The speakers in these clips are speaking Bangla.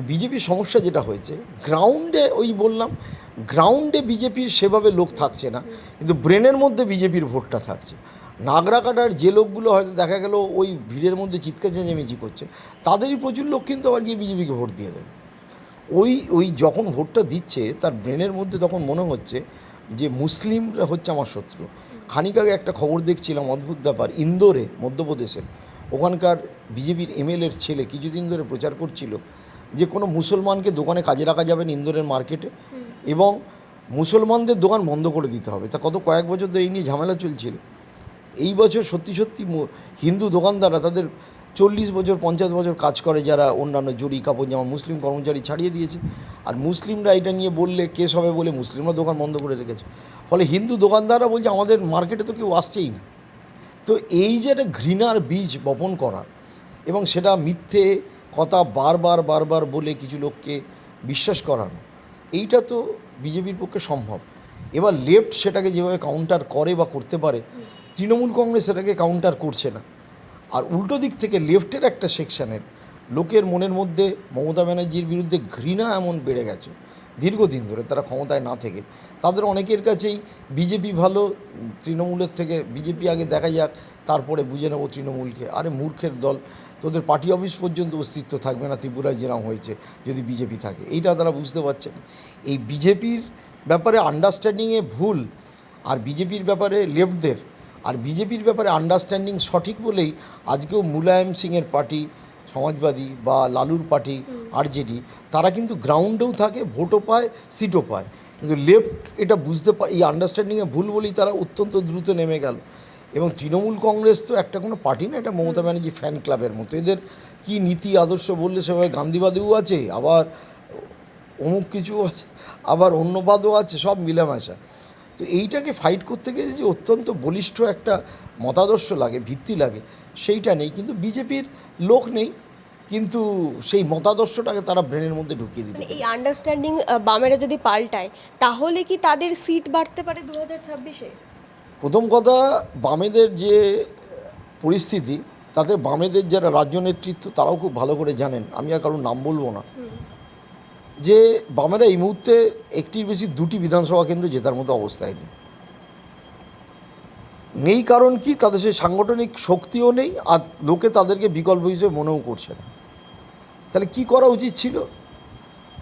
বিজেপির সমস্যা যেটা হয়েছে গ্রাউন্ডে ওই বললাম গ্রাউন্ডে বিজেপির সেভাবে লোক থাকছে না, কিন্তু ব্রেনের মধ্যে বিজেপির ভোটটা থাকছে। নাগরা কাটার যে লোকগুলো হয়তো দেখা গেল ওই ভিড়ের মধ্যে চিৎকার চেঁচামেচি করছে, তাদেরই প্রচুর লোক কিন্তু আবার গিয়ে বিজেপিকে ভোট দিয়ে দেবে। ওই ওই যখন ভোটটা দিচ্ছে, তার ব্রেনের মধ্যে তখন মনে হচ্ছে যে মুসলিমরা হচ্ছে আমার শত্রু। খানিক আগে একটা খবর দেখছিলাম, অদ্ভুত ব্যাপার, ইন্দোরে, মধ্যপ্রদেশের, ওখানকার বিজেপির এমএলএর ছেলে কিছুদিন ধরে প্রচার করছিল যে কোনো মুসলমানকে দোকানে কাজে রাখা যাবে না ইন্দোরের মার্কেটে এবং মুসলমানদের দোকান বন্ধ করে দিতে হবে। তা কত কয়েক বছর ধরে এই নিয়ে ঝামেলা চলছিল। এই বছর সত্যি সত্যি হিন্দু দোকানদাররা তাদের চল্লিশ বছর, পঞ্চাশ বছর কাজ করে যারা অন্যান্য জড়ি কাপড় জামা মুসলিম কর্মচারী ছাড়িয়ে দিয়েছে। আর মুসলিমরা এটা নিয়ে বললে কেস হবে বলে মুসলিমরা দোকান বন্ধ করে রেখেছে। ফলে হিন্দু দোকানদাররা বলছে আমাদের মার্কেটে তো কেউ আসছেই না। তো এই যে একটা ঘৃণার বীজ বপন করা এবং সেটা মিথ্যে কথা বারবার বারবার বলে কিছু লোককে বিশ্বাস করানো, এইটা তো বিজেপির পক্ষে সম্ভব। এবার লেফট সেটাকে যেভাবে কাউন্টার করে বা করতে পারে, তৃণমূল কংগ্রেস সেটাকে কাউন্টার করছে না। আর উল্টো দিক থেকে লেফটের একটা সেকশানের লোকের মনের মধ্যে মমতা ব্যানার্জির বিরুদ্ধে ঘৃণা এমন বেড়ে গেছে। দীর্ঘদিন ধরে তারা ক্ষমতায় না থেকে, তাদের অনেকের কাছেই বিজেপি ভালো, তৃণমূলের থেকে বিজেপি আগে দেখা যাক, তারপরে বুঝে নেব তৃণমূলকে। আরে মূর্খের দল, তোদের পার্টি অফিস পর্যন্ত অস্তিত্ব থাকবে না, ত্রিপুরায় যেরকম হয়েছে, যদি বিজেপি থাকে। এইটা তারা বুঝতে পারছে না এই বিজেপির ব্যাপারে আন্ডারস্ট্যান্ডিংয়ে ভুল, আর বিজেপির ব্যাপারে লেফটদের, আর বিজেপির ব্যাপারে আন্ডারস্ট্যান্ডিং সঠিক বলেই আজকেও মুলায়ম সিংয়ের পার্টি, সমাজবাদী বা লালুর পার্টি আরজেডি তারা কিন্তু গ্রাউন্ডেও থাকে ভোটও পায় সিটও পায়। কিন্তু লেফট এটা বুঝতে পারে এই আন্ডারস্ট্যান্ডিংয়ে ভুল বলেই তারা অত্যন্ত দ্রুত নেমে গেল। এবং তৃণমূল কংগ্রেস তো একটা কোনো পার্টি না এটা মমতা ব্যানার্জি ফ্যান ক্লাবের মতো। এদের কি নীতি আদর্শ বললে সেভাবে গান্ধীবাদীও আছে আবার অমুক কিছু আছে আবার অন্যবাদও আছে সব মিলামেশা। তো এইটাকে ফাইট করতে গেলে যে অত্যন্ত বলিষ্ঠ একটা মতাদর্শ লাগে ভিত্তি লাগে সেইটা নেই। কিন্তু বিজেপির লোক নেই কিন্তু সেই মতাদর্শটাকে তারা ব্রেনের মধ্যে ঢুকিয়ে দিতে মানে এই আন্ডারস্ট্যান্ডিং বামেরা যদি পাল্টায় তাহলে কি তাদের সিট বাড়তে পারে দু হাজার ছাব্বিশে? প্রথম কথা বামেদের যে পরিস্থিতি তাতে বামেদের যারা রাজ্য নেতৃত্ব তারাও খুব ভালো করে জানেন। আমি আর কারোর নাম বলব না। যে বামেরা এই মুহূর্তে একটির বেশি দুটি বিধানসভা কেন্দ্র জেতার মতো অবস্থায় নেই। নেই কারণ কি তাদের সেই সাংগঠনিক শক্তিও নেই আর লোকে তাদেরকে বিকল্প হিসেবে মনেও করছে না। তাহলে কি করা উচিত ছিল?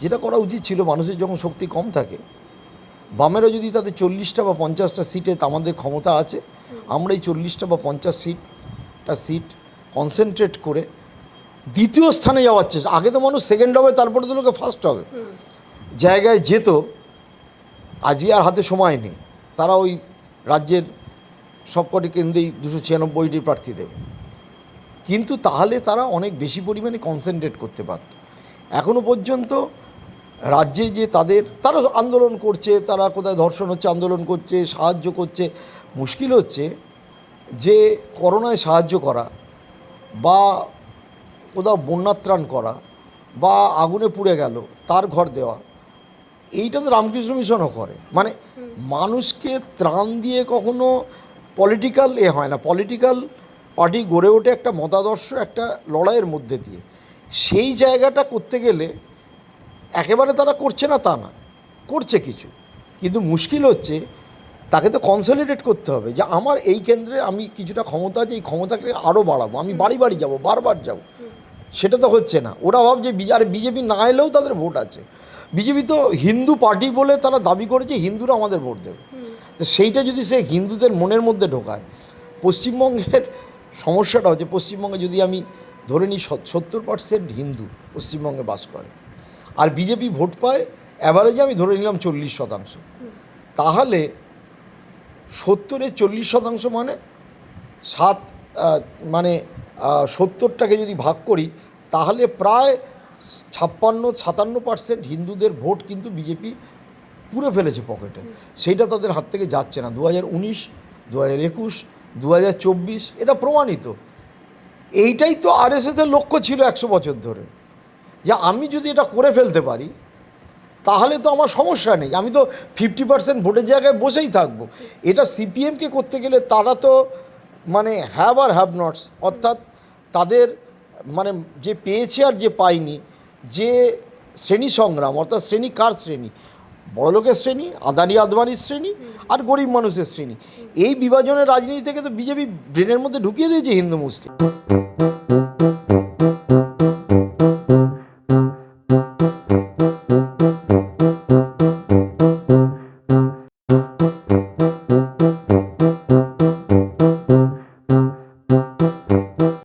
যেটা করা উচিত ছিল মানুষের যখন শক্তি কম থাকে বামেরা যদি তাদের চল্লিশটা বা পঞ্চাশটা সিটে আমাদের ক্ষমতা আছে আমরা এই চল্লিশটা বা পঞ্চাশ সিটটা সিট কনসেন্ট্রেট করে দ্বিতীয় স্থানে যাওয়ার চেষ্টা আগে তো মানুষ সেকেন্ড হবে তারপরে তো লোকে ফার্স্ট হবে। জায়গায় যেত আজই আর হাতে সময় নেই তারা ওই রাজ্যের সবকটি কেন্দ্রেই দুশো ছিয়ানব্বইটি প্রার্থী দেবে। কিন্তু তাহলে তারা অনেক বেশি পরিমাণে কনসেন্ট্রেট করতে পারত। এখনও পর্যন্ত রাজ্যে যে তাদের তারা আন্দোলন করছে তারা কোথায় ধর্ষণ হচ্ছে আন্দোলন করছে সাহায্য করছে মুশকিল হচ্ছে যে করোনায় সাহায্য করা বা কোথাও বন্যাত্রাণ করা বা আগুনে পুড়ে গেল তার ঘর দেওয়া এইটা তো রামকৃষ্ণ মিশনও করে। মানে মানুষকে ত্রাণ দিয়ে কখনো পলিটিক্যাল এ হয় না। পলিটিক্যাল পার্টি গড়ে ওঠে একটা মতাদর্শ, একটা লড়াইয়ের মধ্যে দিয়ে। সেই জায়গাটা করতে গেলে একেবারে তারা করছে না তা না, করছে কিছু। কিন্তু মুশকিল হচ্ছে তাকে তো কনসলিডেট করতে হবে যে আমার এই কেন্দ্রে আমি কিছুটা ক্ষমতা আছে, এই ক্ষমতাকে আরও বাড়াবো, আমি বাড়ি বাড়ি যাব, বারবার যাব। সেটা তো হচ্ছে না। ওরা ভাবছে আর বিজেপি না এলেও তাদের ভোট আছে। বিজেপি তো হিন্দু পার্টি বলে তারা দাবি করেছে হিন্দুরা আমাদের ভোট দেবে। তো সেইটা যদি সে হিন্দুদের মনের মধ্যে ঢোকায়, পশ্চিমবঙ্গের সমস্যাটা হচ্ছে পশ্চিমবঙ্গে যদি আমি ধরে নিই সত্তর পার্সেন্ট হিন্দু পশ্চিমবঙ্গে বাস করে আর বিজেপি ভোট পায় অ্যাভারেজে আমি ধরে নিলাম চল্লিশ শতাংশ। তাহলে সত্তরের চল্লিশ শতাংশ মানে সাত মানে সত্তরটাকে যদি ভাগ করি তাহলে প্রায় ছাপ্পান্ন সাতান্ন পার্সেন্ট হিন্দুদের ভোট কিন্তু বিজেপি পুরে ফেলেছে পকেটে। সেইটা তাদের হাত থেকে যাচ্ছে না। দু হাজার উনিশ দু হাজার একুশ দু হাজার চব্বিশ, এটা প্রমাণিত। এইটাই তো আরএসএসের লক্ষ্য ছিল একশো বছর ধরে। যে আমি যদি এটা করে ফেলতে পারি, তাহলে তো আমার সমস্যা নেই। আমি তো ফিফটি পার্সেন্ট ভোটের জায়গায় বসেই থাকব। এটা সিপিএমকে করতে গেলে তারা তো মানে হ্যাভ আর হ্যাভ নটস অর্থাৎ তাদের মানে যে পেয়েছে আর যে পায়নি, যে শ্রেণি সংগ্রাম, অর্থাৎ শ্রেণি কার শ্রেণি বড়লোকের শ্রেণি, আদানি আদবানির শ্রেণি আর গরিব মানুষের শ্রেণি। এই বিভাজনের রাজনীতি থেকে তো বিজেপি ব্রেনের মধ্যে ঢুকিয়ে দিয়েছে হিন্দু মুসলিম।